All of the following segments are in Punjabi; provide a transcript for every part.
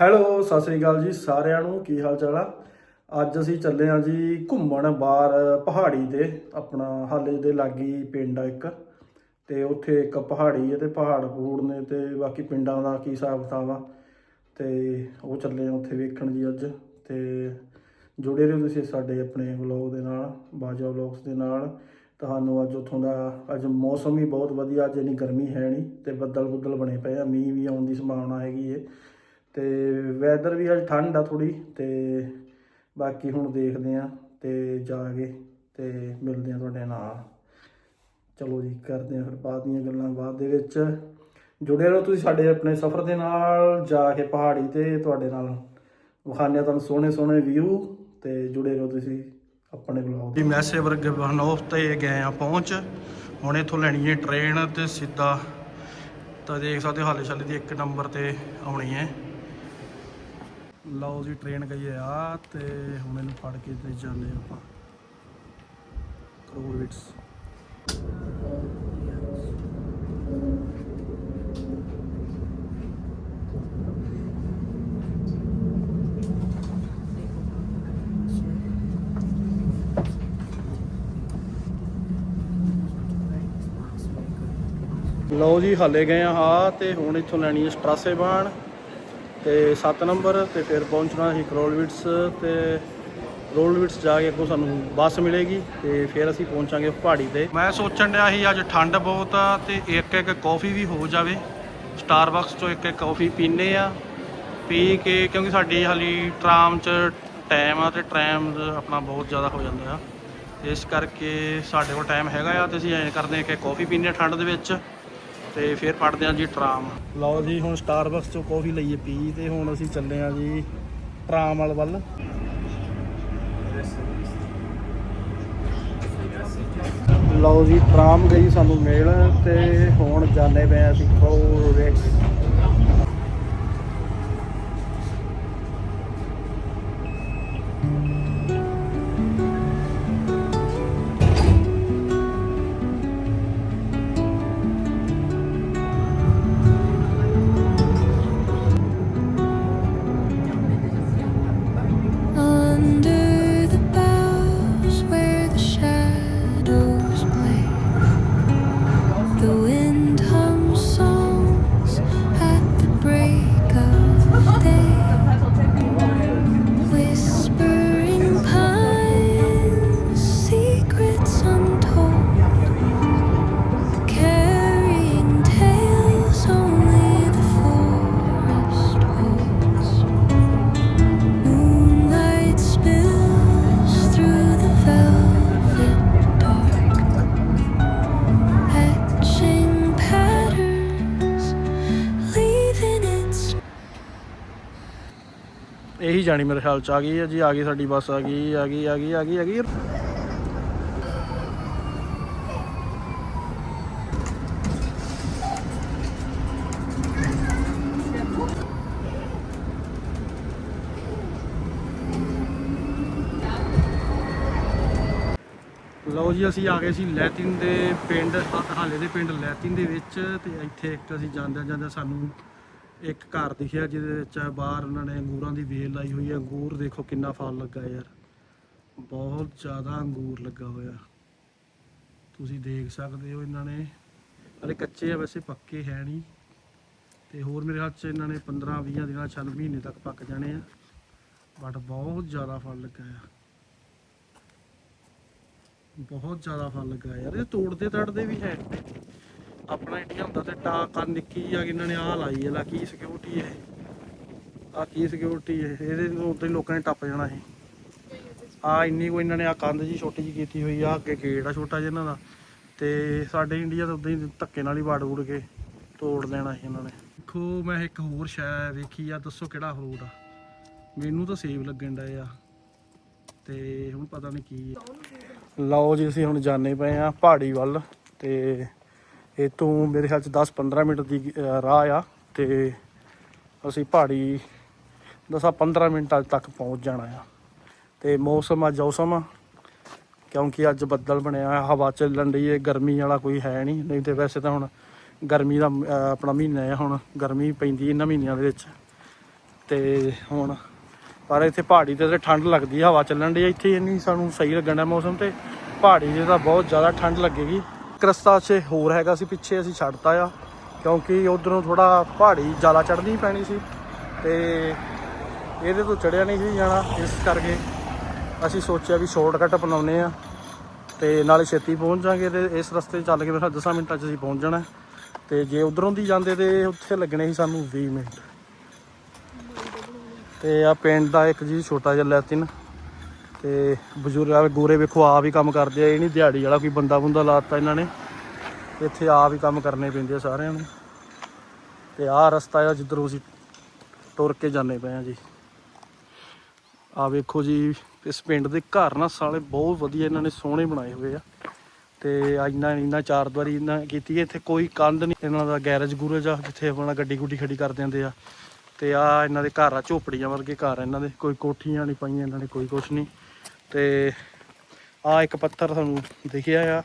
ਹੈਲੋ ਸਤਿ ਸ੍ਰੀ ਅਕਾਲ ਜੀ ਸਾਰਿਆਂ ਨੂੰ, ਕੀ ਹਾਲ ਚਾਲ ਆ? ਅੱਜ ਅਸੀਂ ਚੱਲੇ ਆ ਜੀ ਘੁੰਮਣ ਬਾਹਰ ਪਹਾੜੀ ਤੇ, ਆਪਣਾ ਹਾਲੇ ਦੇ ਲਾਗੀ ਪਿੰਡ ਆ ਇੱਕ। ਤੇ ਉੱਥੇ ਇੱਕ ਪਹਾੜੀ ਹੈ ਤੇ ਪਹਾੜ ਪੂੜ ਨੇ ਤੇ ਬਾਕੀ ਪਿੰਡਾਂ ਦਾ ਕੀ ਹਿਸਾਬ ਕਿਤਾਬ ਆ। ਤੇ ਉਹ ਚੱਲੇ ਆ ਉੱਥੇ ਵੇਖਣ ਜੀ ਅੱਜ। ਤੇ ਜੁੜੇ ਰਹੋ ਤੁਸੀਂ ਸਾਡੇ ਆਪਣੇ ਵਲੌਗ ਦੇ ਨਾਲ ਬਾਜਾ ਵਲੌਗਸ ਦੇ ਨਾਲ। ਤੁਹਾਨੂੰ ਅੱਜ ਉੱਥੋਂ ਦਾ, ਅੱਜ ਮੌਸਮ ਵੀ ਬਹੁਤ ਵਧੀਆ, ਅੱਜ ਇੰਨੀ ਗਰਮੀ ਹੈ ਨਹੀਂ ਤੇ ਬੱਦਲ ਬੁੱਦਲ ਬਣੇ ਪਏ ਆ, ਮੀਂਹ ਵੀ ਆਉਣ ਦੀ ਸੰਭਾਵਨਾ ਹੈਗੀ ਏ। ਤੇ ਵੈਦਰ ਵੀ ਅੱਜ ਠੰਡ ਆ ਥੋੜੀ ਤੇ ਬਾਕੀ ਹੁਣ ਦੇਖਦੇ ਆ ਤੇ ਜਾ ਕੇ ਤੇ ਮਿਲਦੇ ਆ ਤੁਹਾਡੇ ਨਾਲ। ਚਲੋ ਜੀ, ਕਰਦੇ ਆ ਫਿਰ ਬਾਅਦ ਦੀਆਂ ਗੱਲਾਂ ਬਾਅਦ ਦੇ ਵਿੱਚ। ਜੁੜੇ ਰਹੋ ਤੁਸੀਂ ਸਾਡੇ ਆਪਣੇ ਸਫ਼ਰ ਦੇ ਨਾਲ, ਜਾ ਕੇ ਪਹਾੜੀ ਤੇ ਤੁਹਾਡੇ ਨਾਲ। ਵਿਖਾਉਂਦੇ ਆ ਤੁਹਾਨੂੰ ਸੋਹਣੇ ਸੋਹਣੇ ਵਿਊ ਤੇ ਜੁੜੇ ਰਹੋ ਤੁਸੀਂ ਆਪਣੇ ਬਲੌਗ ਦੀ ਮੈਸੇ ਵਰਗ ਬਹਨੋਫ ਤੇ ਗਏ ਆ ਪਹੁੰਚ। ਹੁਣ ਇੱਥੋਂ ਲੈਣੀ ਹੈ ਟ੍ਰੇਨ ਤੇ ਸਿੱਧਾ। ਤਾਂ ਦੇਖ ਸਕਦੇ ਹੋ ਹਾਲੇ ਸ਼ਾਲੇ ਦੀ ਇੱਕ ਨੰਬਰ ਤੇ ਆਉਣੀ ਹੈ। ਲਓ ਜੀ ਟ੍ਰੇਨ ਗਈ ਆ ਤੇ ਹੁਣ ਇਹਨੂੰ ਫੜ ਕੇ ਤੇ ਜਾਂਦੇ ਆਪਾਂ। ਕਰੋੜਵਿਟਸ ਲਓ ਜੀ, ਹਾਲੇ ਗਏ ਆ ਹਾਂ ਤੇ ਹੁਣ ਇੱਥੋਂ ਲੈਣੀ ਹੈ ਸਟਰਾਸੇਬਾਨ ਤੇ 7 ਨੰਬਰ ਤੇ ਫਿਰ ਪਹੁੰਚਣਾ ਸੀ ਕਰੋਲਵਿਟਸ ਤੇ ਕਰੋਲਵਿਟਸ ਜਾ ਕੇ ਅੱਗੋਂ ਸਾਨੂੰ ਬੱਸ ਮਿਲੇਗੀ ਤੇ ਫਿਰ ਅਸੀਂ ਪਹੁੰਚਾਂਗੇ ਪਹਾੜੀ ਤੇ। ਮੈਂ ਸੋਚਣ ਡਿਆ ਸੀ ਅੱਜ ਠੰਡ ਬਹੁਤ ਆ ਤੇ ਇੱਕ ਇੱਕ ਕਾਫੀ ਵੀ ਹੋ ਜਾਵੇ। ਸਟਾਰਬਕਸ ਤੋਂ ਇੱਕ ਇੱਕ ਕਾਫੀ ਪੀਨੇ ਆ। ਪੀ ਕੇ ਕਿਉਂਕਿ ਸਾਡੀ ਹਾਲੀ ਟਰਾਮ ਚ ਟਾਈਮ ਆ ਤੇ ਟਾਈਮ ਆਪਣਾ ਬਹੁਤ ਜ਼ਿਆਦਾ ਹੋ ਜਾਂਦਾ ਆ। ਇਸ ਕਰਕੇ ਸਾਡੇ ਕੋਲ ਟਾਈਮ ਹੈਗਾ ਆ ਤੇ ਅਸੀਂ ਐਂ ਕਰਦੇ ਹਾਂ ਕਿ ਕਾਫੀ ਪੀਨੇ ਆ ਠੰਡ ਦੇ ਵਿੱਚ। ਤੇ ਫਿਰ ਫੜਦੇ ਆ ਜੀ ਟਰਾਮ। ਲਓ ਜੀ, ਹੁਣ ਸਟਾਰਬਕਸ ਚੋਂ ਕੌਫੀ ਲਈਏ ਪੀ ਤੇ ਹੁਣ ਅਸੀਂ ਚੱਲੇ ਆ ਜੀ ਟਰਾਮ ਵਾਲ ਵੱਲ। ਲਓ ਜੀ, ਟਰਾਮ ਗਈ ਸਾਨੂੰ ਮੇਲ ਤੇ ਹੁਣ ਜਾਣੇ ਪਏ ਅਸੀਂ ਕੋਰੇਕਸ Under ਇਹੀ ਜਾਣੀ ਮੇਰੇ ਖਿਆਲ ਚ ਆ ਗਈ ਹੈ ਜੀ, ਆ ਗਈ ਸਾਡੀ ਬੱਸ, ਆ ਗਈ ਆ ਗਈ ਆ ਗਈ ਆ ਗਈ ਆ ਗਈ। ਲਓ ਜੀ, ਅਸੀਂ ਆ ਗਏ ਸੀ ਲੈਤਿਨ ਦੇ ਪਿੰਡ ਹਾਲੇ ਦੇ ਪਿੰਡ ਲੈਤਿਨ ਦੇ ਵਿੱਚ ਤੇ ਇੱਥੇ ਇੱਕ ਅਸੀਂ ਜਾਂਦੇ ਜਾਂਦੇ ਸਾਨੂੰ ਇੱਕ ਘਰ ਦਿਖਿਆ ਜਿਹਦੇ ਵਿੱਚ ਬਾਹਰ ਉਹਨਾਂ ਨੇ ਅੰਗੂਰਾਂ ਦੀ ਵੇਲ ਲਾਈ ਹੋਈ ਹੈ। ਅੰਗੂਰ ਦੇਖੋ ਕਿੰਨਾ ਫਲ ਲੱਗਾ ਯਾਰ। ਬਹੁਤ ਜ਼ਿਆਦਾ ਅੰਗੂਰ ਲੱਗਾ ਹੋਇਆ। ਤੁਸੀਂ ਦੇਖ ਸਕਦੇ ਹੋ ਇਹਨਾਂ ਨੇ। ਅਰੇ ਕੱਚੇ ਆ, ਵੈਸੇ ਪੱਕੇ ਹੈ ਨਹੀਂ। ਤੇ ਹੋਰ ਮੇਰੇ ਹੱਥ 'ਚ ਇਹਨਾਂ ਨੇ 15 20 ਦਿਨਾਂ 6 ਮਹੀਨੇ ਤੱਕ ਪੱਕ ਜਾਣੇ ਆ। ਬਟ ਬਹੁਤ ਜ਼ਿਆਦਾ ਫਲ ਲੱਗਾ ਆ। ਬਹੁਤ ਜ਼ਿਆਦਾ ਫਲ ਲੱਗਾ ਯਾਰ। ਇਹ ਤੋੜਦੇ ਤੜਦੇ ਵੀ ਹੈ। ਆਪਣਾ ਇੰਡੀਆ ਹੁੰਦਾ ਤੇ ਟਾਕਾ ਨਿੱਕੀ ਆ ਇਹਨਾਂ ਨੇ ਆਹ ਲਾਈ ਹੈ ਲਾ ਕੀ ਸਿਕਿਉਰਿਟੀ ਹੈ ਆ ਕੀ ਸਿਕਿਉਰਿਟੀ ਹੈ ਇਹਦੇ ਤੋਂ ਉੱਤੇ ਲੋਕਾਂ ਨੇ ਟੱਪ ਜਾਣਾ ਸੀ ਆ ਇੰਨੀ ਕੋ ਇਹਨਾਂ ਨੇ ਆ ਕੰਧ ਜੀ ਛੋਟੀ ਜੀ ਕੀਤੀ ਹੋਈ ਆ, ਅੱਗੇ ਗੇਟ ਆ ਛੋਟਾ ਜਿਹਾ ਇਹਨਾਂ ਦਾ। ਤੇ ਸਾਡੇ ਇੰਡੀਆ ਤਾਂ ਉਦਾਂ ਹੀ ਧੱਕੇ ਨਾਲ ਹੀ ਵੜ ਵੁੜ ਕੇ ਤੋੜ ਲੈਣਾ ਸੀ ਇਹਨਾਂ ਨੇ। ਦੇਖੋ, ਮੈਂ ਇੱਕ ਹੋਰ ਸ਼ੈ ਵੇਖੀ ਆ, ਦੱਸੋ ਕਿਹੜਾ ਫਰੂਟ ਆ? ਮੈਨੂੰ ਤਾਂ ਸੇਬ ਲੱਗਣ ਡਏ ਆ। ਤੇ ਹੁਣ ਪਤਾ ਨਹੀਂ ਕੀ ਹੈ ਲਓ ਜੀ, ਅਸੀਂ ਹੁਣ ਜਾਣੇ ਪਏ ਆ ਪਹਾੜੀ ਵੱਲ ਤੇ ਇਹ ਤੋਂ ਮੇਰੇ ਖਿਆਲ ਚ 10-15 ਮਿੰਟ ਦੀ ਰਾਹ ਆ ਤੇ ਅਸੀਂ ਪਹਾੜੀ 10-15 ਮਿੰਟਾਂ ਤੱਕ ਪਹੁੰਚ ਜਾਣਾ ਆ। ਤੇ ਮੌਸਮ ਅੱਜ ਔਸਮ ਆ ਕਿਉਂਕਿ ਅੱਜ ਬੱਦਲ ਬਣਿਆ ਹੋਇਆ, ਹਵਾ ਚੱਲਣ ਡਈ ਹੈ ਗਰਮੀ ਵਾਲਾ ਕੋਈ ਹੈ ਨਹੀਂ ਨਹੀਂ ਤੇ ਵੈਸੇ ਤਾਂ ਹੁਣ ਗਰਮੀ ਦਾ ਆਪਣਾ ਮਹੀਨਾ ਹੈ ਹੁਣ ਗਰਮੀ ਪੈਂਦੀ ਇਹਨਾਂ ਮਹੀਨਿਆਂ ਦੇ ਵਿੱਚ। ਤੇ ਹੁਣ ਪਰ ਇੱਥੇ ਪਹਾੜੀ ਤੇ ਠੰਡ ਲੱਗਦੀ ਹਵਾ ਚੱਲਣ ਦੀ ਇੱਥੇ ਇੰਨੀ ਸਾਨੂੰ ਸਹੀ ਲੱਗਣਾ ਮੌਸਮ ਤੇ। ਪਹਾੜੀ ਤੇ ਤਾਂ ਬਹੁਤ ਜ਼ਿਆਦਾ ਠੰਡ ਲੱਗੇਗੀ। ਇੱਕ ਰਸਤਾ 'ਚ ਹੋਰ ਹੈਗਾ ਸੀ, ਪਿੱਛੇ ਅਸੀਂ ਛੱਡਤਾ ਆ, ਕਿਉਂਕਿ ਉਧਰੋਂ ਥੋੜਾ ਪਹਾੜੀ ਜ਼ਿਆਦਾ ਚੜ੍ਹਨੀ ਪੈਣੀ ਸੀ ਤੇ ਇਹਦੇ ਤੋਂ ਚੜਿਆ ਨਹੀਂ ਸੀ ਜਾਣਾ, ਇਸ ਕਰਕੇ ਅਸੀਂ ਸੋਚਿਆ ਵੀ ਸ਼ਾਰਟਕਟ ਅਪਣਾਉਨੇ ਆ ਤੇ ਨਾਲੇ ਛੇਤੀ ਪਹੁੰਚ ਜਾਾਂਗੇ ਤੇ ਇਸ ਰਸਤੇ 'ਚ ਚੱਲ ਕੇ ਮੇਰਾ 10 ਮਿੰਟਾਂ 'ਚ ਅਸੀਂ ਪਹੁੰਚ ਜਾਣਾ। ਤੇ ਜੇ ਉਧਰੋਂ ਦੀ ਜਾਂਦੇ ਤੇ ਉੱਥੇ ਲੱਗਣੇ ਸੀ ਸਾਨੂੰ 20 ਮਿੰਟ। ਤੇ ਆ ਪਿੰਡ ਦਾ ਇੱਕ ਜੀ ਛੋਟਾ ਜਿਹਾ ਲੈਤਿਨ ਤੇ ਬਜ਼ੁਰਗ ਆ ਗੋਰੇ ਵੇਖੋ, ਆਪ ਹੀ ਕੰਮ ਕਰਦੇ ਆ, ਇਹ ਨਹੀਂ ਦਿਹਾੜੀ ਵਾਲਾ ਕੋਈ ਬੰਦਾ ਬੰਦਾ ਲਾਤਾ ਇਹਨਾਂ ਨੇ। ਇੱਥੇ ਆਪ ਹੀ ਕੰਮ ਕਰਨੇ ਪੈਂਦੇ ਆ ਸਾਰਿਆਂ ਨੂੰ। ਤੇ ਆਹ ਰਸਤਾ ਆ ਜਿੱਧਰੋਂ ਅਸੀਂ ਤੁਰ ਕੇ ਜਾਂਦੇ ਪਏ ਆ ਜੀ। ਆ ਵੇਖੋ ਜੀ, ਇਸ ਪਿੰਡ ਦੇ ਘਰ ਨਾ ਸਾਲੇ ਬਹੁਤ ਵਧੀਆ ਇਹਨਾਂ ਨੇ ਸੋਹਣੇ ਬਣਾਏ ਹੋਏ ਆ। ਤੇ ਆ ਇੰਨਾ ਇੰਨਾ ਚਾਰ ਦੁਆਰੀ ਇਹਨਾਂ ਕੀਤੀ ਹੈ ਇੱਥੇ ਕੋਈ ਕੰਧ ਨਹੀਂ। ਇਹਨਾਂ ਦਾ ਗੈਰੇਜ ਗੂਰੇਜ ਆ, ਜਿੱਥੇ ਆਪਣਾ ਗੱਡੀ ਗੁੱਡੀ ਖੜੀ ਕਰ ਦਿੰਦੇ ਆ। ਤੇ ਆ ਇਹਨਾਂ ਦੇ ਘਰ ਆ ਝੋਪੜੀਆਂ ਵਰਗੇ ਘਰ ਆ ਇਹਨਾਂ ਦੇ। ਕੋਈ ਕੋਠੀਆਂ ਨਹੀਂ ਪਾਈਆਂ ਇਹਨਾਂ ਨੇ ਕੋਈ ਕੁਛ ਨਹੀਂ। ਤੇ ਆ ਇੱਕ ਪੱਥਰ ਤੁਹਾਨੂੰ ਦਿਖਿਆ ਆ।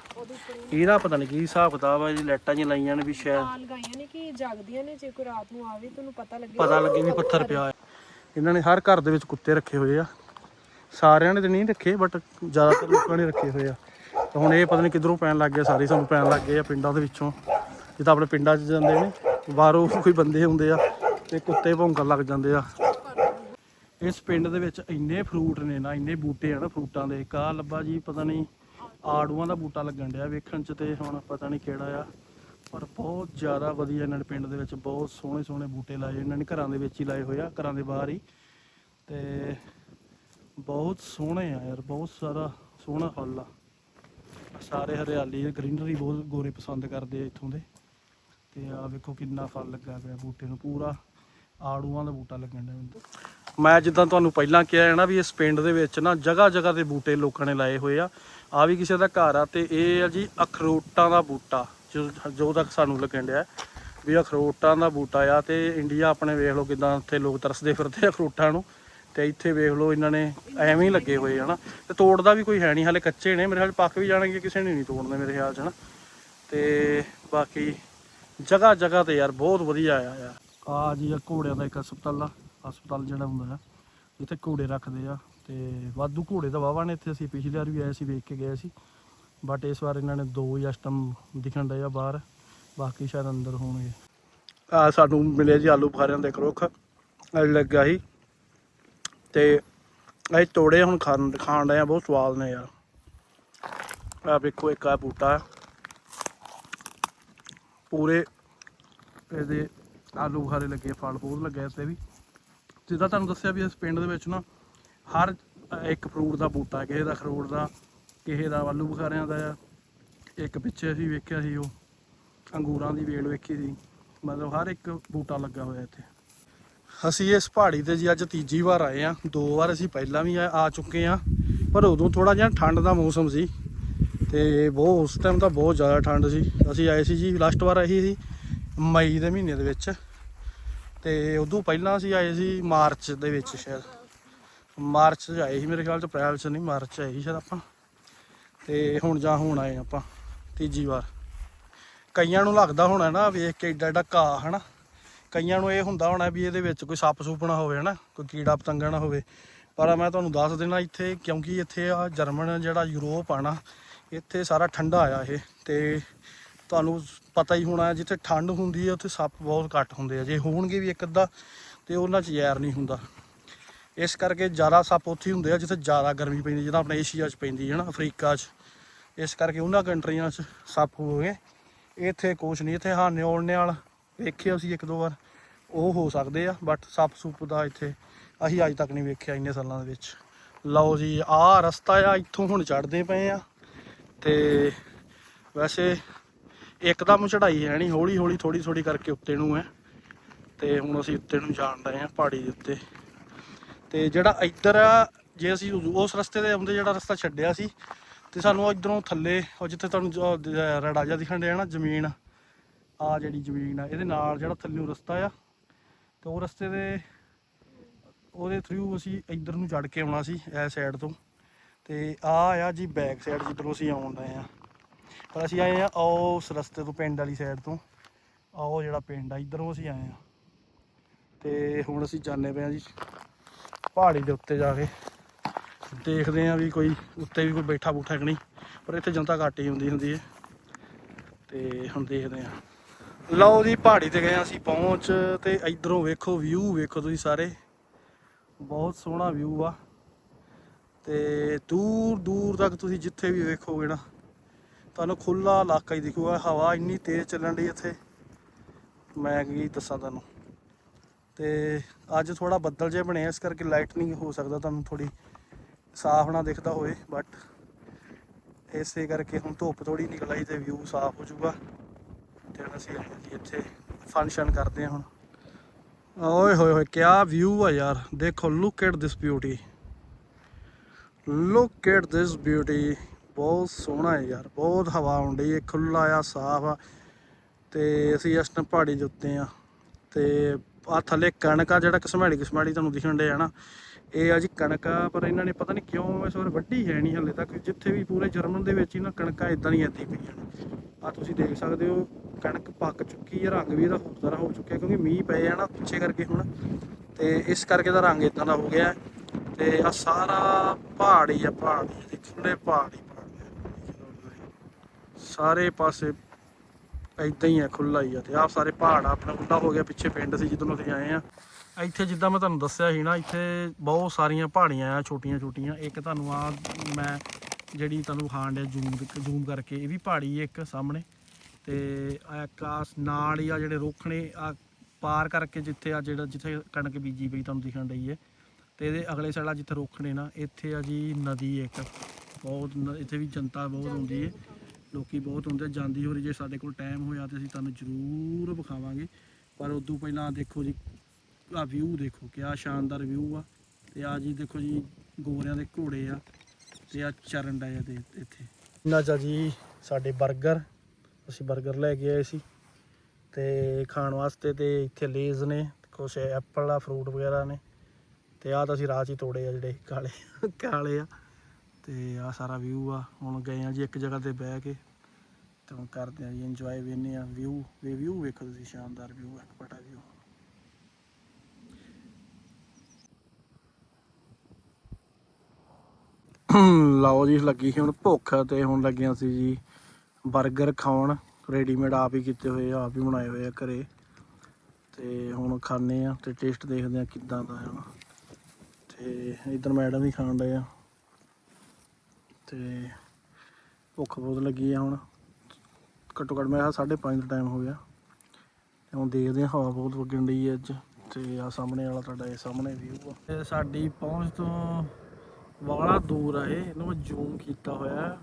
ਇਹਦਾ ਪਤਾ ਨਹੀਂ ਕੀ ਹਿਸਾਬ ਕਿਤਾਬ ਆ ਜੀ ਲਾਈਟਾਂ ਜਿਹੀਆਂ ਲਾਈਆਂ ਨੇ ਵੀ ਸ਼ਾਇਦ। ਲਗਾਈਆਂ ਨੇ ਕਿ ਜਾਗਦੀਆਂ ਨੇ? ਜੇ ਕੋਈ ਰਾਤ ਨੂੰ ਆਵੇ ਤੁਹਾਨੂੰ ਪਤਾ ਲੱਗੇ। ਪਤਾ ਲੱਗੇ ਵੀ ਪੱਥਰ ਪਿਆ ਹੈ ਇਹਨਾਂ ਨੇ ਹਰ ਘਰ ਦੇ ਵਿੱਚ ਕੁੱਤੇ ਰੱਖੇ ਹੋਏ ਆ। ਸਾਰਿਆਂ ਨੇ ਤੇ ਨਹੀਂ ਰੱਖੇ ਬਟ ਜ਼ਿਆਦਾਤਰ ਲੋਕਾਂ ਨੇ ਰੱਖੇ ਹੋਏ ਆ। ਤੇ ਹੁਣ ਇਹ ਪਤਾ ਨਹੀਂ ਕਿੱਧਰੋਂ ਪੈਣ ਲੱਗ ਗਿਆ ਸਾਰੇ ਸਾਨੂੰ ਪੈਣ ਲੱਗ ਗਏ ਆ ਪਿੰਡਾਂ ਦੇ ਵਿੱਚੋਂ। ਜਿੱਦਾਂ ਆਪਣੇ ਪਿੰਡਾਂ 'ਚ ਜਾਂਦੇ ਨੇ ਬਾਹਰੋਂ ਕੋਈ ਬੰਦੇ ਹੁੰਦੇ ਆ ਤੇ ਕੁੱਤੇ ਭੌਂਕਣ ਲੱਗ ਜਾਂਦੇ ਆ। ਇਸ ਪਿੰਡ ਦੇ ਵਿੱਚ ਇੰਨੇ ਫਰੂਟ ਨੇ ਨਾ, ਇੰਨੇ ਬੂਟੇ ਆ ਨਾ ਫਰੂਟਾਂ ਦੇ। ਕਾ ਲੱਭਾ ਜੀ, ਪਤਾ ਨਹੀਂ ਆੜੂਆਂ ਦਾ ਬੂਟਾ ਲੱਗਣ ਡਿਆ ਵੇਖਣ 'ਚ ਤੇ ਹੁਣ ਪਤਾ ਨਹੀਂ ਕਿਹੜਾ ਆ। ਪਰ ਬਹੁਤ ਜ਼ਿਆਦਾ ਵਧੀਆ ਇਹਨਾਂ ਨੇ ਪਿੰਡ ਦੇ ਵਿੱਚ ਬਹੁਤ ਸੋਹਣੇ ਸੋਹਣੇ ਬੂਟੇ ਲਾਏ। ਇਹਨਾਂ ਨੇ ਘਰਾਂ ਦੇ ਵਿੱਚ ਹੀ ਲਾਏ ਹੋਏ ਆ, ਘਰਾਂ ਦੇ ਬਾਹਰ ਹੀ। ਤੇ ਬਹੁਤ ਸੋਹਣੇ ਆ ਯਾਰ, ਬਹੁਤ ਸਾਰਾ ਸੋਹਣਾ ਫਲ ਆ। ਸਾਰੇ ਹਰਿਆਲੀ ਗ੍ਰੀਨਰੀ ਬਹੁਤ ਗੋਰੇ ਪਸੰਦ ਕਰਦੇ ਆ ਇੱਥੋਂ ਦੇ। ਤੇ ਆ ਵੇਖੋ ਕਿੰਨਾ ਫਲ ਲੱਗਾ ਪਿਆ ਬੂਟੇ ਨੂੰ ਪੂਰਾ। ਆੜੂਆਂ ਦਾ ਬੂਟਾ ਲੱਗਣ ਡਿਆ ਮੈਂ ਜਿੱਦਾਂ ਤੁਹਾਨੂੰ ਪਹਿਲਾਂ ਕਿਹਾ ਹੈ ਨਾ ਵੀ ਇਸ ਪਿੰਡ ਦੇ ਵਿੱਚ ਨਾ ਜਗ੍ਹਾ ਜਗ੍ਹਾ ਤੇ ਬੂਟੇ ਲੋਕਾਂ ਨੇ ਲਾਏ ਹੋਏ ਆ। ਆ ਵੀ ਕਿਸੇ ਦਾ ਘਰ ਆ ਤੇ ਇਹ ਆ ਜੀ ਅਖਰੋਟਾਂ ਦਾ ਬੂਟਾ, ਜੋ ਤੱਕ ਸਾਨੂੰ ਲੱਗਣ ਡਿਆ। ਵੀ ਅਖਰੋਟਾਂ ਦਾ ਬੂਟਾ ਆ ਤੇ ਇੰਡੀਆ ਆਪਣੇ ਵੇਖ ਲਓ ਕਿਦਾਂ ਉੱਥੇ ਲੋਕ ਤਰਸਦੇ ਫਿਰਦੇ ਅਖਰੋਟਾਂ ਨੂੰ। ਤੇ ਇੱਥੇ ਵੇਖ ਲਓ ਇਹਨਾਂ ਨੇ ਐਵੇਂ ਹੀ ਲੱਗੇ ਹੋਏ ਹਨਾ ਤੇ ਤੋੜਦਾ ਵੀ ਕੋਈ ਹੈ ਨਹੀਂ, ਹਾਲੇ ਕੱਚੇ ਨੇ। ਮੇਰੇ ਖਿਆਲ 'ਚ ਪੱਕ ਵੀ ਜਾਣਗੇ, ਕਿਸੇ ਨੇ ਨਹੀਂ ਤੋੜਨੇ ਮੇਰੇ ਖਿਆਲ 'ਚ ਹਨਾ ਤੇ ਬਾਕੀ ਜਗ੍ਹਾ ਜਗ੍ਹਾ ਤੇ ਯਾਰ ਬਹੁਤ ਵਧੀਆ ਆ। ਯਾਰ ਆ ਜੀ ਆ ਘੋੜਿਆਂ ਦਾ ਇੱਕ ਹਸਪਤਾਲ ਆ, ਹਸਪਤਾਲ ਜਿਹੜਾ ਹੁੰਦਾ ਆ ਜਿੱਥੇ ਘੋੜੇ ਰੱਖਦੇ ਆ ਤੇ ਵਾਧੂ ਘੋੜੇ ਦਾ ਵਾਵਾ ਨੇ ਇੱਥੇ ਅਸੀਂ ਪਿਛਲੀ ਵਾਰ ਵੀ ਆਏ ਸੀ, ਵੇਖ ਕੇ ਗਏ ਸੀ। ਬਟ ਇਸ ਵਾਰ ਇਹਨਾਂ ਨੇ ਦੋ ਹੀ ਅਸ਼ਟਮ ਦਿਖਣ ਡਏ ਆ ਬਾਹਰ, ਬਾਕੀ ਸ਼ਾਇਦ ਅੰਦਰ ਹੋਣਗੇ। ਆ ਸਾਨੂੰ ਮਿਲੇ ਜੀ ਆਲੂ ਬੁਖਾਰਿਆਂ ਦੇ ਕਰੋਖ ਲੱਗਾ ਸੀ। ਤੇ ਅਸੀਂ ਤੋੜੇ, ਹੁਣ ਖਾਣ ਖਾਣ ਡਏ ਆ, ਬਹੁਤ ਸਵਾਦ ਨੇ ਯਾਰ। ਆ ਵੇਖੋ ਇੱਕ ਆ ਬੂਟਾ। ਪੂਰੇ ਇਹਦੇ ਆਲੂ ਬੁਖਾਰੇ ਲੱਗੇ, ਫਲ ਫੂਲ ਲੱਗੇ ਇੱਥੇ ਵੀ। ਜਿੱਦਾਂ ਤੁਹਾਨੂੰ ਦੱਸਿਆ ਵੀ ਇਸ ਪਿੰਡ ਦੇ ਵਿੱਚ ਨਾ ਹਰ ਇੱਕ ਫਰੂਟ ਦਾ ਬੂਟਾ, ਕਿਸੇ ਦਾ ਖਰੋੜ ਦਾ, ਕਿਸੇ ਦਾ ਆਲੂ ਬੁਖਾਰਿਆਂ ਦਾ ਆ। ਇੱਕ ਪਿੱਛੇ ਅਸੀਂ ਵੇਖਿਆ ਸੀ ਉਹ ਅੰਗੂਰਾਂ ਦੀ ਵੇਲ ਵੇਖੀ ਸੀ। ਮਤਲਬ ਹਰ ਇੱਕ ਬੂਟਾ ਲੱਗਾ ਹੋਇਆ ਇੱਥੇ। ਅਸੀਂ ਇਸ ਪਹਾੜੀ ਤੇ ਜੀ ਅੱਜ ਤੀਜੀ ਵਾਰ ਆਏ ਆ ਦੋ ਵਾਰ ਅਸੀਂ ਪਹਿਲਾਂ ਵੀ ਆ ਆ ਚੁੱਕੇ ਆ ਪਰ ਉਦੋਂ ਥੋੜਾ ਜਿਹਾ ਠੰਡ ਦਾ ਮੌਸਮ ਸੀ ਤੇ ਬਹੁਤ, ਉਸ ਟਾਈਮ ਤਾਂ ਬਹੁਤ ਜ਼ਿਆਦਾ ਠੰਡ ਸੀ। ਅਸੀਂ ਆਏ ਸੀ ਜੀ ਲਾਸਟ ਵਾਰ ਆਏ ਸੀ ਮਈ ਦੇ ਮਹੀਨੇ ਦੇ ਵਿੱਚ। ਤੇ ਉਦੋਂ ਪਹਿਲਾਂ ਅਸੀਂ ਆਏ ਸੀ ਮਾਰਚ ਦੇ ਵਿੱਚ ਸ਼ਾਇਦ। ਮਾਰਚ 'ਚ ਆਏ ਸੀ ਮੇਰੇ ਖਿਆਲ ਚ, ਅਪ੍ਰੈਲ 'ਚ ਨਹੀਂ, ਮਾਰਚ 'ਚ ਆਏ ਸੀ ਸ਼ਾਇਦ ਆਪਾਂ। ਤੇ ਹੁਣ ਜਾਂ ਹੁਣ ਆਏ ਆਪਾਂ, ਤੀਜੀ ਵਾਰ। ਕਈਆਂ ਨੂੰ ਲੱਗਦਾ ਹੋਣਾ ਨਾ ਵੇਖ ਕੇ ਏਡਾ ਏਡਾ ਘਾਹ, ਹਨਾ? ਕਈਆਂ ਨੂੰ ਇਹ ਹੁੰਦਾ ਹੋਣਾ ਵੀ ਇਹਦੇ ਵਿੱਚ ਕੋਈ ਸੱਪ ਸੁੱਪ ਨਾ ਹੋਵੇ, ਹਨਾ? ਕੋਈ ਕੀੜਾ ਪਤੰਗਾ ਨਾ ਹੋਵੇ। ਪਰ ਮੈਂ ਤੁਹਾਨੂੰ ਦੱਸ ਦੇਣਾ ਇੱਥੇ, ਕਿਉਂਕਿ ਇੱਥੇ ਆ ਜਰਮਨ ਜਿਹੜਾ ਯੂਰਪ ਆ ਨਾ, ਇੱਥੇ ਸਾਰਾ ਠੰਡਾ ਆ ਇਹ। ਤੇ ਤੁਹਾਨੂੰ ਪਤਾ ਹੀ ਹੋਣਾ ਜਿੱਥੇ ਠੰਡ ਹੁੰਦੀ ਹੈ, ਉੱਥੇ ਸੱਪ ਬਹੁਤ ਘੱਟ ਹੁੰਦੇ ਆ। ਜੇ ਹੋਣਗੇ ਵੀ ਇੱਕ ਅੱਧਾ, ਤੇ ਉਹਨਾਂ 'ਚ ਜ਼ਹਿਰ ਨਹੀਂ ਹੁੰਦਾ। ਇਸ ਕਰਕੇ ਜ਼ਿਆਦਾ ਸੱਪ ਉੱਥੇ ਹੀ ਹੁੰਦੇ ਆ, ਜਿੱਥੇ ਜ਼ਿਆਦਾ ਗਰਮੀ ਪੈਂਦੀ ਜਿੱਦਾਂ ਆਪਣੇ ਏਸ਼ੀਆ 'ਚ ਪੈਂਦੀ ਹੈ ਨਾ, ਅਫਰੀਕਾ 'ਚ। ਇਸ ਕਰਕੇ ਉਹਨਾਂ ਕੰਟਰੀਆਂ 'ਚ ਸੱਪ ਹੋਵੇ ਇੱਥੇ ਕੁਛ ਨਹੀਂ, ਇੱਥੇ ਹਾਨੇ ਔਲਨੇ ਵਾਲ ਵੇਖਿਆ ਸੀ ਇੱਕ ਦੋ ਵਾਰ। ਉਹ ਹੋ ਸਕਦੇ ਆ ਬਟ ਸੱਪ ਸੁੱਪ ਦਾ ਇੱਥੇ ਅਸੀਂ ਅੱਜ ਤੱਕ ਨਹੀਂ ਵੇਖਿਆ ਇੰਨੇ ਸਾਲਾਂ ਦੇ ਵਿੱਚ। ਲਓ ਜੀ, ਆਹ ਰਸਤਾ ਆ, ਇੱਥੋਂ ਹੁਣ ਚੜ੍ਹਦੇ ਪਏ ਆ। ਤੇ ਵੈਸੇ ਇੱਕਦਮ ਚੜਾਈ ਹੈ ਨਹੀਂ, ਹੌਲੀ ਹੌਲੀ ਥੋੜੀ ਥੋੜੀ ਕਰਕੇ ਉੱਤੇ ਨੂੰ ਹੈ। ਤੇ ਹੁਣ ਅਸੀਂ ਉੱਤੇ ਨੂੰ ਜਾਣ ਰਹੇ ਆ ਪਹਾੜੀ ਦੇ ਉੱਤੇ। ਤੇ ਜਿਹੜਾ ਇੱਧਰ ਆ, ਜੇ ਅਸੀਂ ਉਸ- ਰਸਤੇ ਤੇ ਆਉਂਦੇ ਜਿਹੜਾ ਰਸਤਾ ਛੱਡਿਆ ਸੀ, ਤੇ ਸਾਨੂੰ ਇਧਰੋਂ ਥੱਲੇ, ਉਹ ਜਿੱਥੇ ਤੁਹਾਨੂੰ ਜੋ ਰੜਾ ਜਿਹਾ ਦਿਖਣ ਡਿਆ ਨਾ, ਜ਼ਮੀਨ, ਆ ਜਿਹੜੀ ਜ਼ਮੀਨ ਆ, ਇਹਦੇ ਨਾਲ ਜਿਹੜਾ ਥੱਲੇ ਰਸਤਾ ਆ, ਤੇ ਉਹ ਰਸਤੇ ਦੇ, ਉਹਦੇ ਥਰੂ ਅਸੀਂ ਇੱਧਰ ਨੂੰ ਚੜ ਕੇ ਆਉਣਾ ਸੀ ਇਸ ਸਾਈਡ ਤੋਂ। ਤੇ ਆ ਆ ਜੀ ਬੈਕ ਸਾਈਡ ਜਿੱਧਰੋਂ ਅਸੀਂ ਆਉਣ ਰਹੇ ਆ ਪਰ ਅਸੀਂ ਆਏ ਆ ਉਸ ਰਸਤੇ ਤੋਂ, ਪਿੰਡ ਵਾਲੀ ਸਾਈਡ ਤੋਂ। ਆਓ ਜਿਹੜਾ ਪਿੰਡ ਆ, ਇੱਧਰੋਂ ਅਸੀਂ ਆਏ ਆ। ਤੇ ਹੁਣ ਅਸੀਂ ਜਾਂਦੇ ਪਏ ਆ ਜੀ ਪਹਾੜੀ ਦੇ ਉੱਤੇ ਜਾ ਕੇ। ਦੇਖਦੇ ਆ ਵੀ ਕੋਈ, ਉੱਤੇ ਵੀ ਕੋਈ ਬੈਠਾ ਬੂਠਾ ਕਿ ਨਹੀਂ, ਪਰ ਇੱਥੇ ਜਨਤਾ ਘੱਟ ਹੀ ਹੁੰਦੀ ਹੁੰਦੀ ਹੈ। ਤੇ ਹੁਣ ਦੇਖਦੇ ਆ। ਲਓ ਜੀ, ਪਹਾੜੀ ਤੇ ਗਏ ਹਾਂ ਅਸੀਂ ਪਹੁੰਚ ਤੇ ਇਧਰੋਂ ਵੇਖੋ ਵਿਊ ਵੇਖੋ ਤੁਸੀਂ ਸਾਰੇ। ਬਹੁਤ ਸੋਹਣਾ ਵਿਊ ਆ। ਤੇ ਦੂਰ ਦੂਰ ਤੱਕ ਤੁਸੀਂ ਜਿੱਥੇ ਵੀ ਵੇਖੋਗੇ ਨਾ ਤੁਹਾਨੂੰ ਖੁੱਲਾ ਇਲਾਕਾ ਹੀ ਦਿਖੂਗਾ, ਹਵਾ ਇੰਨੀ ਤੇਜ਼ ਚੱਲਣ ਦੀ ਇੱਥੇ। ਮੈਂ ਕੀ ਦੱਸਾਂ ਤੁਹਾਨੂੰ। ਤੇ ਅੱਜ ਥੋੜਾ ਬੱਦਲ ਜਿਹਾ ਬਣਿਆ ਇਸ ਕਰਕੇ ਲਾਈਟਨਿੰਗ ਹੋ ਸਕਦਾ ਤੁਹਾਨੂੰ ਥੋੜੀ ਸਾਫ਼ ਨਾ ਦਿਖਦਾ ਹੋਵੇ ਬਟ ਇਸੇ ਕਰਕੇ ਹੁਣ ਧੁੱਪ ਥੋੜੀ ਨਿਕਲ ਆਈ ਤੇ ਵਿਊ ਸਾਫ਼ ਹੋ ਜਾਊਗਾ। ਤੇ ਅਸੀਂ ਆਏ ਹਾਂ ਜੀ ਇੱਥੇ ਫੰਕਸ਼ਨ ਕਰਦੇ ਹਾਂ ਹੁਣ। ਓਏ ਹੋਏ ਹੋਏ, ਕਿਆ ਵਿਊ ਆ ਯਾਰ। ਦੇਖੋ look at this beauty look at this beauty ਬਹੁਤ ਸੋਹਣਾ ਹੈ ਯਾਰ ਬਹੁਤ ਹਵਾ ਆਉਂਦੀ ਹੈ ਖੁੱਲਾ ਆ ਸਾਫ਼ ਆ। ਤੇ ਅਸੀਂ ਇਸ ਟਾਈਮ ਪਹਾੜੀ ਦੇ ਉੱਤੇ ਆ। ਤੇ ਆ ਥੱਲੇ ਕਣਕ ਆ ਜਿਹੜਾ ਕਸਮੈੜੀ ਕਸਮੈੜੀ ਤੁਹਾਨੂੰ ਦਿਖਣ ਡਿਆ ਨਾ ਇਹ ਆ ਜੀ ਕਣਕ ਆ ਪਰ ਇਹਨਾਂ ਨੇ ਪਤਾ ਨਹੀਂ ਕਿਉਂ ਇਸ ਵਾਰ ਵੱਡੀ ਹੈ ਨਹੀਂ ਹਲੇ ਤੱਕ। ਜਿੱਥੇ ਵੀ ਪੂਰੇ ਜਰਮਨ ਦੇ ਵਿੱਚ ਹੀ ਨਾ ਕਣਕਾਂ ਇਦਾਂ ਨਹੀਂ ਐਦੀ ਪਈਆਂ ਨੇ। ਆ ਤੁਸੀਂ ਦੇਖ ਸਕਦੇ ਹੋ ਕਣਕ ਪੱਕ ਚੁੱਕੀ ਹੈ ਰੰਗ ਵੀ ਇਹਦਾ ਹੋਰ ਤਰ੍ਹਾਂ ਹੋ ਚੁੱਕਿਆ ਕਿਉਂਕਿ ਮੀਂਹ ਪਏ ਆ ਨਾ ਪਿੱਛੇ ਕਰਕੇ ਹੁਣ। ਤੇ ਇਸ ਕਰਕੇ ਦਾ ਰੰਗ ਇਦਾਂ ਦਾ ਹੋ ਗਿਆ। ਹੈ। ਤੇ ਆ ਸਾਰਾ ਪਹਾੜ ਹੀ ਆ ਪਹਾੜ ਹੀ ਆ, ਦੇਖਣੇ ਪਹਾੜ। ਹੀ ਸਾਰੇ ਪਾਸੇ ਇਦਾਂ ਹੀ ਆ ਖੁੱਲਾ ਹੀ ਆ ਤੇ ਆਪ ਸਾਰੇ ਪਹਾੜ ਆਪਣਾ ਖੁੱਲਾ ਹੋ ਗਿਆ ਪਿੱਛੇ ਪਿੰਡ ਸੀ ਜਿੱਦੋਂ ਅਸੀਂ ਆਏ ਆ। ਇੱਥੇ ਜਿੱਦਾਂ ਮੈਂ ਤੁਹਾਨੂੰ ਦੱਸਿਆ ਸੀ ਨਾ, ਇੱਥੇ ਬਹੁਤ ਸਾਰੀਆਂ ਪਹਾੜੀਆਂ ਆ, ਛੋਟੀਆਂ ਛੋਟੀਆਂ। ਇੱਕ ਤੁਹਾਨੂੰ ਆ ਮੈਂ ਜਿਹੜੀ ਤੁਹਾਨੂੰ ਖਾਣ ਦੇ ਜ਼ੂਮ ਜ਼ੂਮ ਕਰਕੇ, ਇਹ ਵੀ ਪਹਾੜੀ ਇੱਕ ਸਾਹਮਣੇ। ਤੇ ਆਹ ਇੱਕ ਆ ਨਾਲ ਹੀ ਆ ਜਿਹੜੇ ਰੁੱਖ ਨੇ ਆ ਪਾਰ ਕਰਕੇ ਜਿੱਥੇ ਆ ਜਿਹੜਾ, ਜਿੱਥੇ ਕਣਕ ਬੀਜੀ ਪਈ ਤੁਹਾਨੂੰ ਦਿਖਣ ਰਹੀ ਹੈ ਤੇ ਇਹਦੇ ਅਗਲੇ ਸਾਈਡ ਆ ਜਿੱਥੇ ਰੁੱਖ ਨੇ ਨਾ ਇੱਥੇ ਆ ਜੀ ਨਦੀ ਇੱਕ। ਬਹੁਤ ਇੱਥੇ ਵੀ ਜਨਤਾ ਬਹੁਤ ਹੁੰਦੀ ਹੈ ਲੋਕੀ ਬਹੁਤ ਹੁੰਦੇ ਜਾਂਦੀ ਹੋ ਰਹੀ ਜੇ ਸਾਡੇ ਕੋਲ ਟਾਈਮ ਹੋਇਆ ਤੇ ਅਸੀਂ ਤੁਹਾਨੂੰ ਜ਼ਰੂਰ ਵਿਖਾਵਾਂਗੇ। ਪਰ ਉਦੋਂ ਪਹਿਲਾਂ ਦੇਖੋ ਜੀ, ਆ ਵਿਊ ਦੇਖੋ, ਕਿਆ ਸ਼ਾਨਦਾਰ ਵਿਊ ਆ। ਤੇ ਆ ਜੀ ਦੇਖੋ ਜੀ, ਗੋਰਿਆਂ ਦੇ ਘੋੜੇ ਆ ਤੇ ਆ ਚਰਨ ਡਾਇਆ ਦੇ ਇੱਥੇ। ਨਾ ਜੀ ਸਾਡੇ 버ਗਰ ਅਸੀਂ 버ਗਰ ਲੈ ਕੇ ਆਏ ਸੀ। ਤੇ ਖਾਣ ਵਾਸਤੇ ਤੇ ਇੱਥੇ ਲੇਜ਼ ਨੇ, ਕੁਛ ਐਪਲ ਆ ਫਰੂਟ ਵਗੈਰਾ ਨੇ। ਤੇ ਆਹ ਤਾਂ ਅਸੀਂ ਰਾਹ 'ਚ ਹੀ ਤੋੜੇ ਆ ਜਿਹੜੇ ਕਾਲੇ ਕਾਲੇ ਆ। ਤੇ ਆ ਸਾਰਾ ਵਿਊ ਆ। ਹੁਣ ਗਏ ਆ ਜੀ ਇੱਕ ਜਗ੍ਹਾ ਤੇ ਬਹਿ ਕੇ ਤੇ ਹੁਣ ਕਰਦੇ ਆ ਜੀ ਇੰਜੋਏ ਵੇਨੇ ਆ ਵਿਊ ਵੇ ਵਿਊ ਵੇਖੋ ਤੁਸੀਂ, ਸ਼ਾਨਦਾਰ ਵਿਊ ਇੱਕ ਬੜਾ ਵਿਊ ਲਓ ਜੀ, ਲੱਗੀ ਸੀ ਹੁਣ ਭੁੱਖ ਤੇ ਹੁਣ ਲੱਗਿਆ ਸੀ ਜੀ 버ਗਰ ਖਾਣ ਰੈਡੀਮੇਡ ਆਪ ਹੀ ਕੀਤੇ ਹੋਏ ਆ, ਆਪ ਹੀ ਬਣਾਏ ਹੋਏ ਆ ਘਰੇ। ਤੇ ਹੁਣ ਖਾਣੇ ਆ ਤੇ ਟੇਸਟ ਦੇਖਦੇ ਆ ਕਿੱਦਾਂ ਦਾ ਹੈ ਤੇ ਇਧਰ ਮੈਡਮ ਹੀ ਖਾਣ ਡਏ ਆ। ਤੇ ਭੁੱਖ ਬਹੁਤ ਲੱਗੀ ਆ ਹੁਣ। ਘੱਟੋ ਘੱਟ ਮੇਰਾ ਕਿਹਾ ਸਾਢੇ ਪੰਜ ਦਾ ਟਾਈਮ ਹੋ ਗਿਆ। ਤੇ ਹੁਣ ਦੇਖਦੇ ਆ, ਹਵਾ ਬਹੁਤ ਵਗਣ ਡਈ ਹੈ ਅੱਜ। ਤੇ ਆ ਸਾਹਮਣੇ ਵਾਲਾ ਤੁਹਾਡਾ ਇਹ ਸਾਹਮਣੇ ਵਿਊ ਆ। ਤੇ ਸਾਡੀ ਪਹੁੰਚ ਤੋਂ ਵਾਲਾ ਦੂਰ ਆ ਇਹ। ਇਹਨੂੰ ਜ਼ੂਮ ਕੀਤਾ ਹੋਇਆ।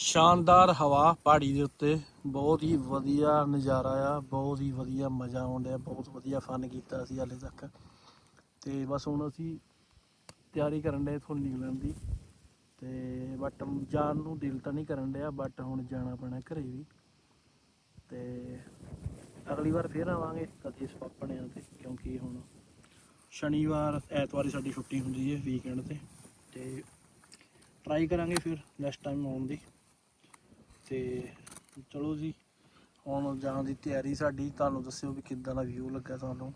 ਸ਼ਾਨਦਾਰ ਹਵਾ ਪਹਾੜੀ ਦੇ ਉੱਤੇ। ਬਹੁਤ ਹੀ ਵਧੀਆ ਨਜ਼ਾਰਾ ਆ, ਬਹੁਤ ਹੀ ਵਧੀਆ ਮਜ਼ਾ ਆਉਂਦਾ ਬਹੁਤ ਵਧੀਆ ਫਨ ਕੀਤਾ ਅਸੀਂ ਹਾਲੇ ਤੱਕ। ਤੇ ਬਸ ਹੁਣ ਅਸੀਂ ਤਿਆਰੀ ਕਰਨ ਦੇ ਇੱਥੋਂ ਨਿਕਲਣ ਦੀ। ਤੇ ਬਟ ਜਾਣ ਨੂੰ ਦਿਲ ਤਾਂ ਨਹੀਂ ਕਰਨ ਡਿਆ ਬਟ ਹੁਣ ਜਾਣਾ ਪੈਣਾ ਘਰੇ ਵੀ। ਤੇ ਅਗਲੀ ਵਾਰ ਫੇਰ ਆਵਾਂਗੇ ਕਦੇ ਇਸ ਪਾਪਣਿਆਂ ਤੇ, ਕਿਉਂਕਿ ਹੁਣ ਸ਼ਨੀਵਾਰ, ਐਤਵਾਰ ਸਾਡੀ ਛੁੱਟੀ ਹੁੰਦੀ ਹੈ ਵੀਕਐਂਡ ਤੇ। ਤੇ ਟਰਾਈ ਕਰਾਂਗੇ ਫਿਰ ਨੈਕਸਟ ਟਾਈਮ ਆਉਣ ਦੀ। ਤੇ ਚਲੋ ਜੀ, ਹੁਣ ਜਾਣ ਦੀ ਤਿਆਰੀ ਸਾਡੀ, ਤੁਹਾਨੂੰ ਦੱਸਿਓ ਵੀ ਕਿੱਦਾਂ ਦਾ ਵਿਊ ਲੱਗਾ ਤੁਹਾਨੂੰ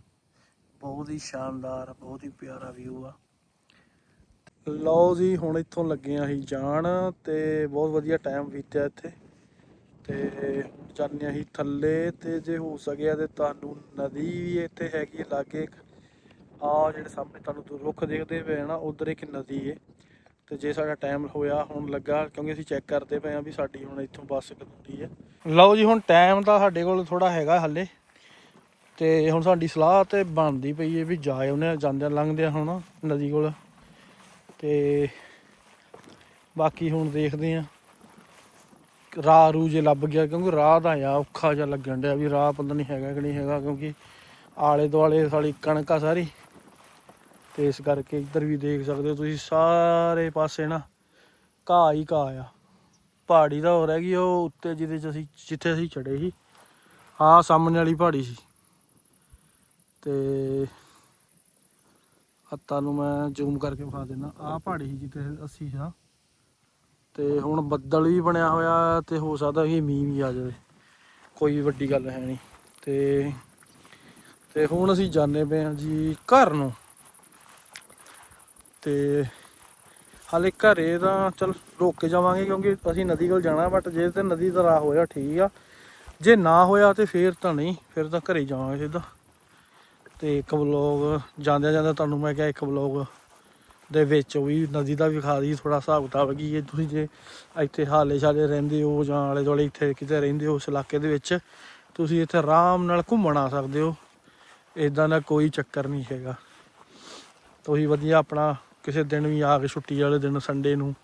ਬਹੁਤ ਹੀ ਸ਼ਾਨਦਾਰ, ਬਹੁਤ ਹੀ ਪਿਆਰਾ ਵਿਊ ਆ। ਲਓ ਜੀ, ਹੁਣ ਇੱਥੋਂ ਲੱਗੇ ਆ ਅਸੀਂ ਜਾਣ ਤੇ ਬਹੁਤ ਵਧੀਆ ਟਾਈਮ ਬੀਤਿਆ ਇੱਥੇ। ਤੇ ਜਾਂਦੇ ਅਸੀਂ ਥੱਲੇ ਤੇ ਜੇ ਹੋ ਸਕਿਆ ਤੇ ਤੁਹਾਨੂੰ ਨਦੀ ਵੀ ਇੱਥੇ ਹੈਗੀ ਹੈ ਲਾਗੇ ਆ ਜਿਹੜੇ ਸਾਹਮਣੇ ਤੁਹਾਨੂੰ ਰੁੱਖ ਦੇਖਦੇ ਪਏ ਆ ਨਾ, ਉਧਰ ਇੱਕ ਨਦੀ ਹੈ ਤੇ ਜੇ ਸਾਡਾ ਟਾਈਮ ਹੋਇਆ, ਹੁਣ ਲੱਗਾ, ਕਿਉਂਕਿ ਅਸੀਂ ਚੈੱਕ ਕਰਦੇ ਪਏ ਆ ਵੀ ਸਾਡੀ ਹੁਣ ਇੱਥੋਂ ਬੱਸ ਕਦੋਂ ਦੀ ਹੈ। ਲਓ ਜੀ, ਹੁਣ ਟਾਈਮ ਤਾਂ ਸਾਡੇ ਕੋਲ ਥੋੜਾ ਹੈਗਾ ਹੱਲੇ। ਤੇ ਹੁਣ ਸਾਡੀ ਸਲਾਹ ਤੇ ਬਣਦੀ ਪਈ ਹੈ ਵੀ ਜਾ ਆਉਨੇ ਜਾਂਦੇ ਲੰਘਦੇ ਹੁਣ ਨਦੀ ਕੋਲ। ਤੇ ਬਾਕੀ ਹੁਣ ਦੇਖਦੇ ਆ ਰਾਹ ਰੂ ਜੇ ਲੱਭ ਗਿਆ, ਕਿਉਂਕਿ ਰਾਹ ਦਾ ਆ ਔਖਾ ਜਿਹਾ ਲੱਗਣ ਡਿਆ ਵੀ ਰਾਹ ਪਤਾ ਨਹੀਂ ਹੈਗਾ ਕਿ ਨਹੀਂ ਹੈਗਾ, ਕਿਉਂਕਿ ਆਲੇ ਦੁਆਲੇ ਸਾਡੀ ਕਣਕ ਆ ਸਾਰੀ। ਤੇ ਇਸ ਕਰਕੇ ਇੱਧਰ ਵੀ ਦੇਖ ਸਕਦੇ ਹੋ ਤੁਸੀਂ, ਸਾਰੇ ਪਾਸੇ ਨਾ ਘਾਹ ਹੀ ਘਾਹ ਆ। ਪਹਾੜੀ ਦਾ ਹੋ ਰਹਿ ਗਈ ਉਹ ਉੱਤੇ ਜਿਹਦੇ ਚ ਅਸੀਂ, ਜਿੱਥੇ ਅਸੀਂ ਚੜੇ ਸੀ, ਆਹ ਸਾਹਮਣੇ ਵਾਲੀ ਪਹਾੜੀ ਸੀ। ਤੇ ਆ ਨੂੰ ਮੈਂ ਜ਼ੂਮ ਕਰਕੇ ਵਿਖਾ ਦਿੰਦਾ, ਆਹ ਪਹਾੜੀ ਸੀ ਜਿੱਥੇ ਅਸੀਂ ਸਾਂ ਤੇ ਹੁਣ ਬੱਦਲ ਵੀ ਬਣਿਆ ਹੋਇਆ ਤੇ ਹੋ ਸਕਦਾ ਕਿ ਮੀਂਹ ਵੀ ਆ ਜਾਵੇ, ਕੋਈ ਵੱਡੀ ਗੱਲ ਹੈ ਨਹੀਂ। ਤੇ ਤੇ ਹੁਣ ਅਸੀਂ ਜਾਣੇ ਪਏ ਹਾਂ ਜੀ ਘਰ ਨੂੰ। ਤੇ ਹਾਲੇ ਘਰੇ ਤਾਂ ਚਲ ਰੋਕ ਕੇ ਜਾਵਾਂਗੇ ਕਿਉਂਕਿ ਅਸੀਂ ਨਦੀ ਕੋਲ ਜਾਣਾ ਬਟ ਜੇ ਤੇ ਨਦੀ ਦਾ ਰਾਹ ਹੋਇਆ ਠੀਕ ਆ। ਜੇ ਨਾ ਹੋਇਆ ਤੇ ਫੇਰ ਤਾਂ ਨਹੀਂ, ਫਿਰ ਤਾਂ ਘਰੇ ਜਾਵਾਂਗੇ ਸਿੱਧਾ। ਤੇ ਇੱਕ ਵਲੋਗ ਜਾਂਦਿਆਂ ਜਾਂਦਿਆਂ ਤੁਹਾਨੂੰ ਮੈਂ ਕਿਹਾ ਇੱਕ ਵਲੋਗ ਦੇ ਵਿੱਚ ਵੀ ਨਦੀ ਦਾ ਵਿਖਾ ਖਾ ਦੀ ਥੋੜਾ ਹਿਸਾਬ ਕਿਤਾਬ ਕੀ ਇਹ ਤੁਸੀਂ ਜੇ ਇੱਥੇ ਹਾਲੇ ਸ਼ਾਲੇ ਰਹਿੰਦੇ ਹੋ ਜਾਂ ਆਲੇ ਦੁਆਲੇ ਇੱਥੇ ਕਿਤੇ ਰਹਿੰਦੇ ਹੋ ਉਸ ਇਲਾਕੇ ਦੇ ਵਿੱਚ, ਤੁਸੀਂ ਇੱਥੇ ਆਰਾਮ ਨਾਲ ਘੁੰਮਣ ਆ ਸਕਦੇ ਹੋ। ਇਦਾਂ ਦਾ ਕੋਈ ਚੱਕਰ ਨਹੀਂ ਹੈਗਾ। ਤੁਸੀਂ ਵਧੀਆ ਆਪਣਾ ਕਿਸੇ ਦਿਨ ਵੀ ਆ ਕੇ ਛੁੱਟੀ ਵਾਲੇ ਦਿਨ ਸੰਡੇ ਨੂੰ,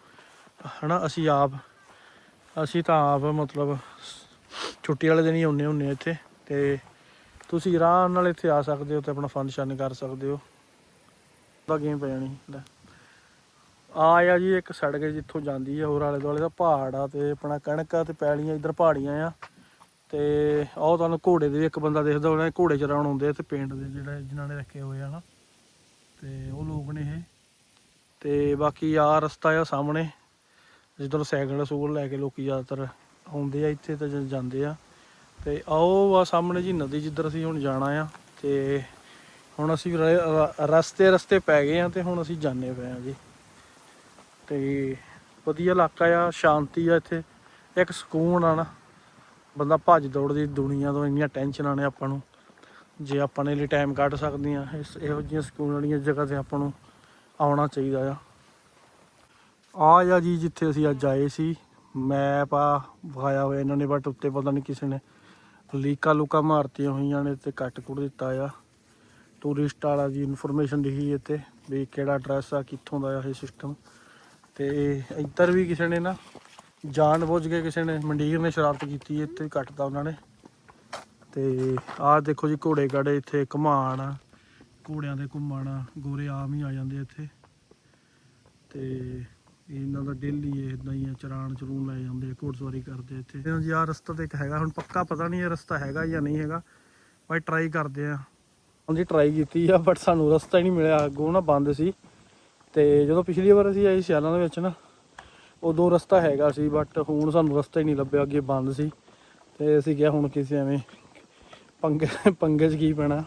ਹਨਾ, ਅਸੀਂ ਆਪ, ਅਸੀਂ ਤਾਂ ਆਪ ਮਤਲਬ ਛੁੱਟੀ ਵਾਲੇ ਦਿਨ ਹੀ ਆਉਂਦੇ ਹੁੰਦੇ ਇੱਥੇ, ਤੇ ਤੁਸੀਂ ਆਰਾਮ ਨਾਲ ਇੱਥੇ ਆ ਸਕਦੇ ਹੋ ਤੇ ਆਪਣਾ ਫਨ ਸ਼ਨ ਕਰ ਸਕਦੇ ਹੋ। ਦਾ ਗੇਮ ਪੈ ਜਾਣੀ ਲੈ ਆ ਆ ਜੀ, ਇੱਕ ਸੜਕ ਜਿੱਥੋਂ ਜਾਂਦੀ ਹੈ ਹੋਰ ਆਲੇ ਦੁਆਲੇ ਦਾ ਪਹਾੜ ਆ ਤੇ ਆਪਣਾ ਕਣਕ ਆ ਤੇ ਪੈਲੀਆਂ, ਇੱਧਰ ਪਹਾੜੀਆਂ ਆ। ਤੇ ਆਹ ਤੁਹਾਨੂੰ ਘੋੜੇ ਦੇ, ਇੱਕ ਬੰਦਾ ਦੇਖਦਾ ਉਹਨਾਂ ਇਹ ਘੋੜੇ ਚਰਾਉਣ ਆਉਂਦੇ ਆ ਤੇ ਪਿੰਡ ਦੇ ਜਿਹੜੇ ਜਿਨ੍ਹਾਂ ਨੇ ਰੱਖੇ ਹੋਏ ਆ ਨਾ। ਤੇ ਉਹ ਲੋਕ ਨੇ ਇਹ। ਤੇ ਬਾਕੀ ਆ ਰਸਤਾ ਆ ਸਾਹਮਣੇ, ਜਿੱਧਰ ਸਾਈਕਲ ਸੂਲ ਲੈ ਕੇ ਲੋਕੀ ਜ਼ਿਆਦਾਤਰ ਆਉਂਦੇ ਆ ਇੱਥੇ ਤੇ ਜਾਂਦੇ ਆ। ਤੇ ਆਓ ਆ ਸਾਹਮਣੇ ਜੀ ਨਦੀ ਜਿੱਧਰ ਅਸੀਂ ਹੁਣ ਜਾਣਾ ਆ, ਤੇ ਹੁਣ ਅਸੀਂ ਰਸਤੇ ਰਸਤੇ ਪੈ ਗਏ ਆ ਤੇ ਹੁਣ ਅਸੀਂ ਜਾਣੇ ਪਏ ਆ ਜੀ। ਤੇ ਵਧੀਆ ਇਲਾਕਾ ਆ, ਸ਼ਾਂਤੀ ਆ ਇੱਥੇ। ਇੱਕ ਸਕੂਨ ਆ ਨਾ, ਬੰਦਾ ਭੱਜ ਦੌੜ ਦੀ ਦੁਨੀਆ ਤੋਂ, ਇੰਨੀਆਂ ਟੈਨਸ਼ਨਾਂ ਨੇ ਆਪਾਂ ਨੂੰ। ਜੇ ਆਪਾਂ ਨੇ ਲਈ ਟਾਈਮ ਕੱਢ ਸਕਦੇ ਆ ਇਸ, ਇਹੋ ਜਿਹੀਆਂ ਸਕੂਨ ਵਾਲੀਆਂ ਜਗ੍ਹਾ ਤੇ ਆਪਾਂ ਨੂੰ ਆਉਣਾ ਚਾਹੀਦਾ ਆ। ਆ ਆ ਜੀ ਜਿੱਥੇ ਅਸੀਂ ਅੱਜ ਆਏ ਸੀ। ਮੈਪ ਆ, ਵਿਖਾਇਆ ਹੋਇਆ ਇਹਨਾਂ ਨੇ ਬਟ ਉੱਤੇ ਪਤਾ ਨਹੀਂ ਕਿਸੇ ਨੇ ਲੀਕਾ ਲੁਕਾ ਮਾਰਤੀਆਂ ਹੋਈਆਂ ਨੇ ਤੇ ਕੱਟ ਕੁੱਟ ਦਿੱਤਾ ਆ। ਟੂਰਿਸਟ ਵਾਲਾ ਜੀ ਇਨਫੋਰਮੇਸ਼ਨ ਲਿਖੀ ਇੱਥੇ ਵੀ ਕਿਹੜਾ ਐਡਰੈਸ ਆ, ਕਿੱਥੋਂ ਦਾ ਆ ਇਹ ਸਿਸਟਮ ਤੇ ਇੱਧਰ ਵੀ ਕਿਸੇ ਨੇ ਨਾ ਜਾਣ ਬੁੱਝ ਕੇ ਕਿਸੇ ਨੇ, ਮੰਡੀਰ ਨੇ ਸ਼ਰਾਰਤ ਕੀਤੀ ਇੱਥੇ ਕੱਟਦਾ ਉਹਨਾਂ ਨੇ। ਤੇ ਆਹ ਦੇਖੋ ਜੀ ਘੋੜੇ ਗਾੜੇ ਇੱਥੇ ਘੁਮਾਣ। ਆ ਘੋੜਿਆਂ ਦੇ ਘੁੰਮਣ ਆ ਗੋਰੇ ਆਮ ਹੀ ਆ ਜਾਂਦੇ ਆ ਇੱਥੇ। ਤੇ ਇਹਨਾਂ ਦਾ ਡੇਲੀ ਇਦਾਂ ਹੀ ਆ ਚਰਾਣ ਚਰੂਣ ਲੈ ਜਾਂਦੇ ਆ ਘੋੜਸਵਾਰੀ ਕਰਦੇ ਆ ਇੱਥੇ। ਤੇ ਜੀ ਆਹ ਰਸਤਾ ਤੇ ਇੱਕ ਹੈਗਾ ਹੁਣ ਪੱਕਾ ਪਤਾ ਨਹੀਂ ਇਹ ਰਸਤਾ ਹੈਗਾ ਜਾਂ ਨਹੀਂ ਹੈਗਾ ਬਾਈ ਟਰਾਈ ਕਰਦੇ ਆ। ਉਹਦੀ ਟਰਾਈ ਕੀਤੀ ਆ ਬਟ ਸਾਨੂੰ ਰਸਤਾ ਹੀ ਨਹੀਂ ਮਿਲਿਆ ਅੱਗੋਂ ਨਾ ਬੰਦ ਸੀ। ਤੇ ਜਦੋਂ ਪਿਛਲੀ ਵਾਰ ਅਸੀਂ ਆਏ ਸਿਆਲਾਂ ਦੇ ਵਿੱਚ ਨਾ ਉਦੋਂ ਰਸਤਾ ਹੈਗਾ ਸੀ ਬਟ ਹੁਣ ਸਾਨੂੰ ਰਸਤਾ ਹੀ ਨਹੀਂ ਲੱਭਿਆ ਅੱਗੇ ਬੰਦ ਸੀ। ਤੇ ਅਸੀਂ ਕਿਹਾ ਹੁਣ ਕਿਸੇ ਐਵੇਂ ਪੰਗੇ ਪੰਗੇ 'ਚ ਕੀ ਪੈਣਾ।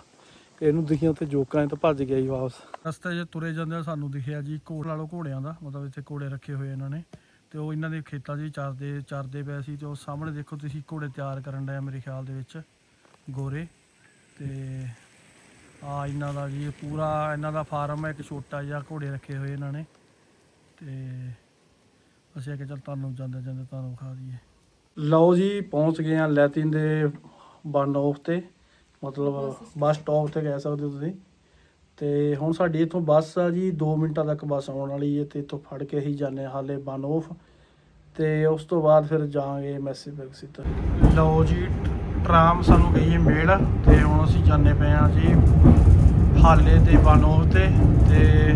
ਇਹਨੂੰ ਦਿਖਿਆ ਉੱਥੇ ਜੋਕਾਂ ਤਾਂ ਭੱਜ ਗਿਆ ਹੀ ਵਾਪਸ। ਰਸਤੇ 'ਚ ਤੁਰੇ ਜਾਂਦੇ ਸਾਨੂੰ ਦਿਖਿਆ ਜੀ ਘੋੜ ਲਾ ਲਓ ਘੋੜਿਆਂ ਦਾ ਮਤਲਬ ਇੱਥੇ ਘੋੜੇ ਰੱਖੇ ਹੋਏ ਇਹਨਾਂ ਨੇ। ਤੇ ਉਹ ਇਹਨਾਂ ਦੇ ਖੇਤਾਂ 'ਚ ਚਰਦੇ ਚਰਦੇ ਪਏ ਸੀ ਤੇ ਉਹ ਸਾਹਮਣੇ ਦੇਖੋ ਤੁਸੀਂ ਘੋੜੇ ਤਿਆਰ ਕਰਨ ਡਿਆ ਮੇਰੇ ਖਿਆਲ ਦੇ ਵਿੱਚ ਗੋਰੇ। ਤੇ ਆ ਇਹਨਾਂ ਦਾ ਜੀ ਪੂਰਾ ਇਹਨਾਂ ਦਾ ਫਾਰਮ ਹੈ ਇੱਕ ਛੋਟਾ ਜਿਹਾ ਘੋੜੇ ਰੱਖੇ ਹੋਏ ਇਹਨਾਂ ਨੇ। ਤੇ ਅਸੀਂ ਕਿ ਚੱਲ ਤੁਹਾਨੂੰ ਜਾਂਦੇ ਜਾਂਦੇ ਤੁਹਾਨੂੰ ਵਿਖਾ ਦਈਏ। ਲਓ ਜੀ ਪਹੁੰਚ ਗਏ ਆ ਲੈਤਿਨ ਦੇ ਬਨ ਆਫ ਤੇ। ਮਤਲਬ ਬੱਸ ਸਟਾਪ ਤੇ ਕਹਿ ਸਕਦੇ ਹੋ ਤੁਸੀਂ। ਤੇ ਹੁਣ ਸਾਡੀ ਇੱਥੋਂ ਬੱਸ ਆ ਜੀ 2 ਮਿੰਟਾਂ ਤੱਕ ਬੱਸ ਆਉਣ ਵਾਲੀ ਹੈ ਤੇ ਇੱਥੋਂ ਫੜ ਕੇ ਹੀ ਜਾਂਦੇ ਹਾਂ ਹਾਲੇ ਬਨ ਆਫ ਤੇ ਉਸ ਤੋਂ ਬਾਅਦ ਫਿਰ ਜਾਵਾਂਗੇ ਮੈਸੇਜ ਸਿੱਧਾ ਲਓ ਜੀ, ਟਰਾਮ ਸਾਨੂੰ ਗਈ ਹੈ ਮੇਲ ਤੇ ਹੁਣ ਅਸੀਂ ਜਾਂਦੇ ਪਏ ਆ ਜੀ ਹਾਲੇ ਤੇ ਬਨ ਆਫ ਤੇ ਤੇ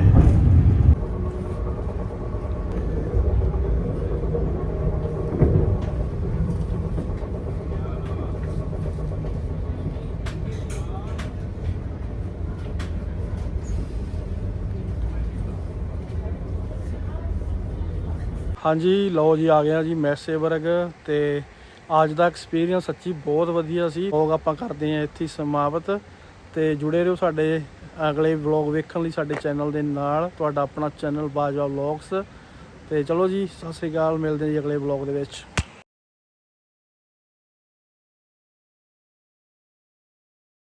ਹਾਂਜੀ, ਲਓ ਜੀ, ਆ ਗਿਆ ਜੀ ਮੈਸੇਬਰਗ ਤੇ ਅੱਜ ਦਾ ਐਕਸਪੀਰੀਅੰਸ ਸੱਚੀ ਬਹੁਤ ਵਧੀਆ ਸੀ। ਲੋਕ ਆਪਾਂ ਕਰਦੇ ਆ ਇੱਥੇ ਸਮਾਪਤ ਤੇ ਜੁੜੇ ਰਹੋ ਸਾਡੇ ਅਗਲੇ ਵਲੌਗ ਵੇਖਣ ਲਈ ਸਾਡੇ ਚੈਨਲ ਦੇ ਨਾਲ, ਤੁਹਾਡਾ ਆਪਣਾ ਚੈਨਲ ਬਾਜਵਾ ਵਲੌਗਸ ਤੇ ਚਲੋ ਜੀ, ਸਤਿ ਸ੍ਰੀ ਅਕਾਲ, ਮਿਲਦੇ ਹਾਂ ਜੀ ਅਗਲੇ ਵਲੌਗ ਦੇ ਵਿੱਚ।